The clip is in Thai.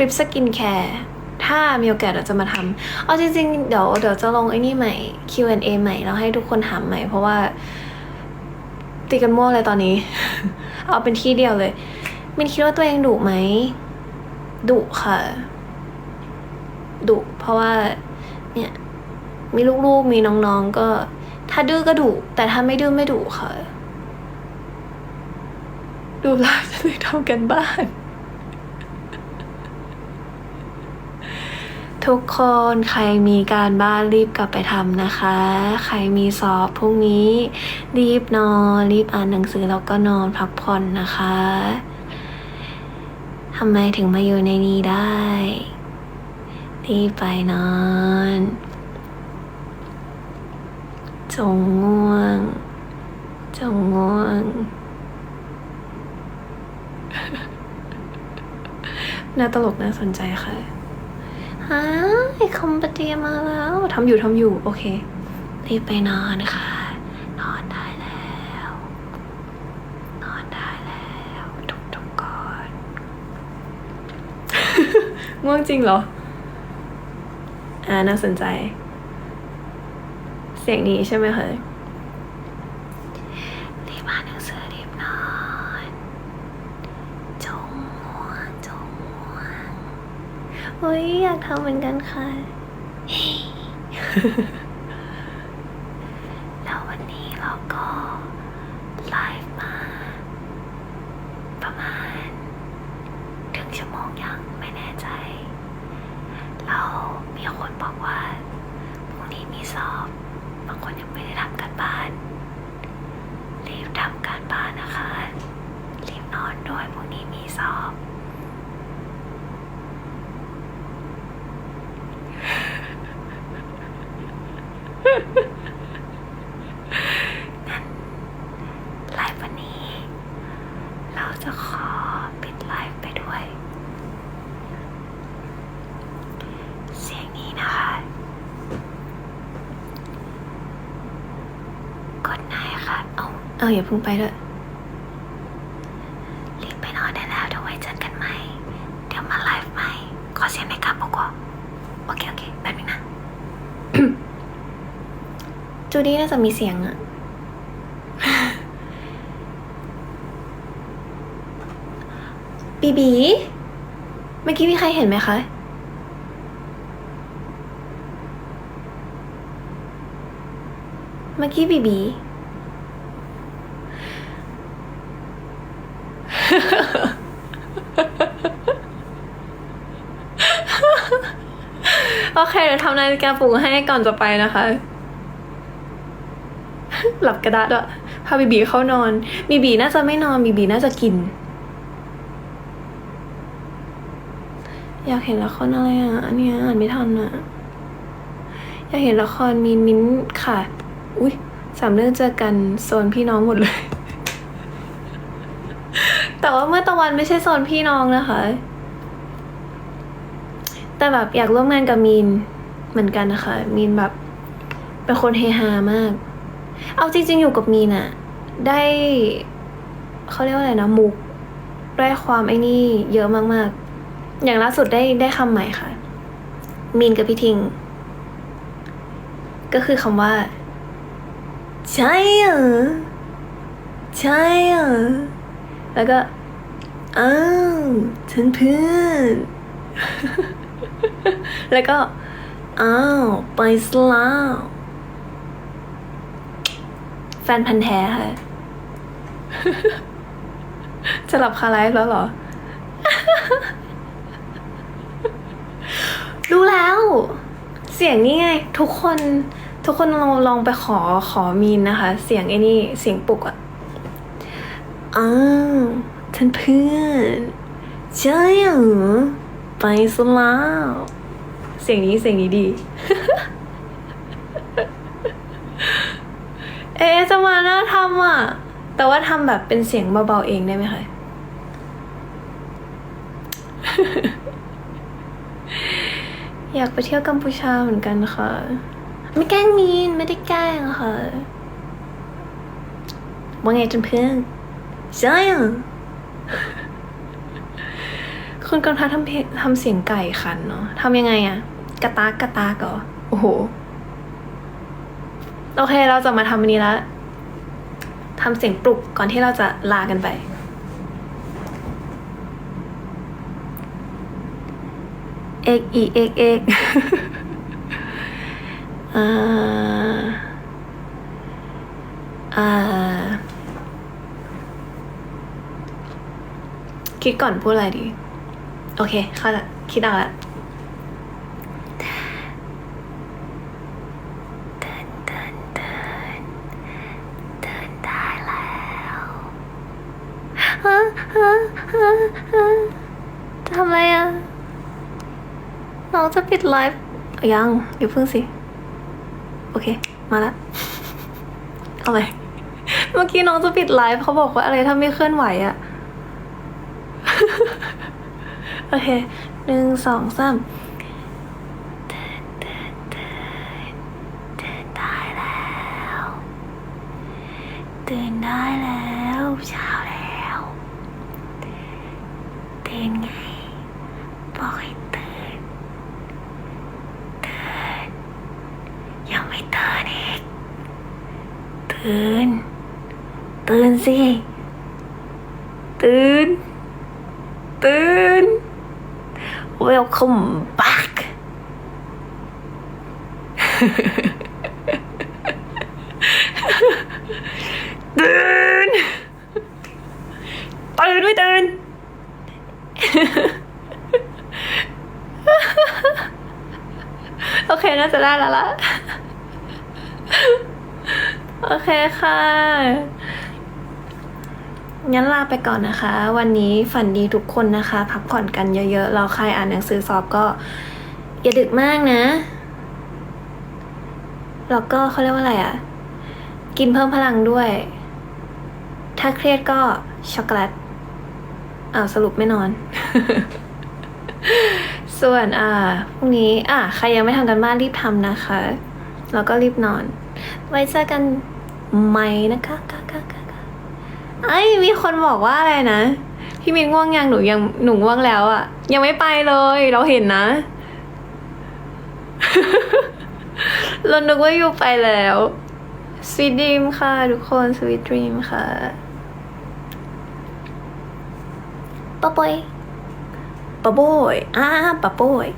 ลิปสกินแคร์ถ้ามีโอกาสเราจะมาทำเอาจริงๆ เดี๋ยวเดี๋ยวจะลงไอ้นี่ใหม่ Q&A ใหม่แล้วให้ทุกคนถามใหม่ เพราะว่าตีกันมั่วเลยตอนนี้ เอาเป็นที่เดียวเลย มินคิดว่าตัวเองดุไหมดุค่ะดุเพราะว่าเนี่ยมีลูกๆมีน้องๆก็ ถ้าดื้อก็ดุแต่ถ้าไม่ดื้อไม่ดุค่ะ ดูไลจะได้ทำกันบ้าน ทุกคนใครมีการบ้านรีบกลับไปทำนะคะ ใครมีสอบพรุ่งนี้ รีบนอน รีบอ่านหนังสือแล้วก็นอนพักผ่อนนะคะทำไมถึงมาอยู่ในนี้ได้ รีบไปนอนจงง่วงจงง่วงน่าตลกน่าสนใจค่ะ ฮะคอมปเตียมาแล้วทำอยู่ทำอยู่ โอเค รีบไปนอนค่ะ นอนได้แล้ว นอนได้แล้วทุกทุกคนง่วงจริงเหรอ อ่าน่าสนใจ เสียงนี้ใช่ไหมคะรีบอ่านหนังสือรีบนอน จงง่วงจงง่วง เฮ้ยอยากทำเหมือนกันค่ะ แล้ววันนี้เราก็ไลฟ์มา ประมาณถึงชั่วโมงยังไม่แน่ใจ เรามีคนบอกว่าพรุ่งนี้มีสอบ บางคนยังไม่ได้ทำการบ้าน รีบทำการบ้านนะคะ รีบนอนด้วยพรุ่งนี้มีสอบ งั้นไลฟ์วันนี้ เราจะขอปิดไลฟ์ไปด้วย เสียงนี้นะคะ กดไหนค่ะ เอาเอาอย่าเพิ่งไปด้วยรีบไปนอนได้แล้วเดี๋ยวไว้เจอกันใหม่ เดี๋ยวมาไลฟ์ใหม่ ขอเสียงในครับบอกว่าโอเค โอเคแป๊บนึงนะ จูดี้น่าจะมีเสียงอะ บีบี เมื่อกี้มีใครเห็นไหมคะ เมื่อกี้บีบี โอเคเดี๋ยวทำนาฬิกาปลุกให้ก่อนจะไปนะคะ หลับกระดาษด้วยพาบีบีเข้านอน บีบีน่าจะไม่นอน บีบีน่าจะกิน อยากเห็นละครอะไรอะ อันเนี้ยอ่านไม่ทันอะ อยากเห็นละครมีนมิ้นค่ะ อุ้ยสามเรื่องเจอกันโซนพี่น้องหมดเลย แต่ว่าเมื่อตะวันไม่ใช่โซนพี่น้องนะคะ แต่แบบอยากร่วมงานกับมีนเหมือนกันนะคะ มีนแบบเป็นคนเฮฮามาก เอาจริง ๆ อยู่กับมีนอะได้เขาเรียกว่าอะไรนะมุกได้ความไอ้นี่เยอะมากๆ อย่างล่าสุดได้ได้คำใหม่ค่ะ มีนกับพี่ทิง ก็คือคำว่า ใช่เหรอใช่เหรอแล้วก็อ้าวฉันเพื่อนแล้วก็อ้าวไปสลาวแฟนพันธ์แท้ค่ะ จะหลับคาไลฟ์แล้วเหรอ รู้แล้ว เสียงนี่ไง ทุกคนทุกคนลองลองไปขอขอมีนนะคะ เสียงไอ้นี่เสียงปลุกอะอ้าวท่านเพื่อนใช่เหรอไปสลาวเสียงนี้เสียงนี้ดี เอ๊จะมาน่าทำอะ แต่ว่าทำแบบเป็นเสียงเบาๆเองได้ไหมคะ อยากไปเที่ยวกัมพูชาเหมือนกันค่ะ ไม่แกล้งมีนไม่ได้แกล้งค่ะ ว่าไงจนเพื่อนใช่คุณกำทัศน์ทำเพลงทำเสียงไก่ขันเนาะทำยังไงอะกระตากกระตากเหรอโอ้โห โอเคเราจะมาทำอันนี้แล้วทำเสียงปลุกก่อนที่เราจะลากันไป เอกอีเอกเอกอ่าอ่าคิดก่อนพูดอะไรดี โอเคเข้าละคิดเอาละเดินเดินเดินเดินได้แล้วฮะฮะฮะฮะทำไรอะ น้องจะปิดไลฟ์ยังอย่าเพิ่งสิ โอเค มาละเอาเลยเมื่อกี้น้องจะปิดไลฟ์เขาบอกว่าอะไรถ้าไม่เคลื่อนไหวอะโอเคหนึ่งสองสามเดินเดินเดินเดินได้แล้วเดินได้แล้วเช้าแล้วเดินไง บอกให้ตื่นตื่นยังไม่ตื่นอีก ตื่น ตื่นสิ ตื่น ตื่น welcome back ตื่น ตื่นไม่ตื่น โอเค น่าจะได้แล้วล่ะ โอเคค่ะ งั้นลาไปก่อนนะคะ วันนี้ฝันดีทุกคนนะคะ พักผ่อนกันเยอะๆ เราใครอ่านหนังสือสอบก็อย่าดึกมากนะ แล้วก็เขาเรียกว่าอะไรอะ่ะ กินเพิ่มพลังด้วย ถ้าเครียดก็ช็อกโกแลตอ้าวสรุปไม่นอน ส่วนอ่าพรุ่งนี้ อะใครยังไม่ทำกันบ้านรีบทำนะคะ แล้วก็รีบนอน ไว้เจอกัน ใหม่นะคะค่ะค่ะค่ะค่ะไอ้ยมีคนบอกว่าอะไรนะ พี่มินง่วงยังหนูยังหนูง่วงแล้วอะยังไม่ไปเลย เราเห็นนะเรานึกว่าอยู่ไปแล้ว Sweet Dream ค่ะ ทุกคน Sweet Dream ค่ะปะปอยปะโบยอ่าปะโบย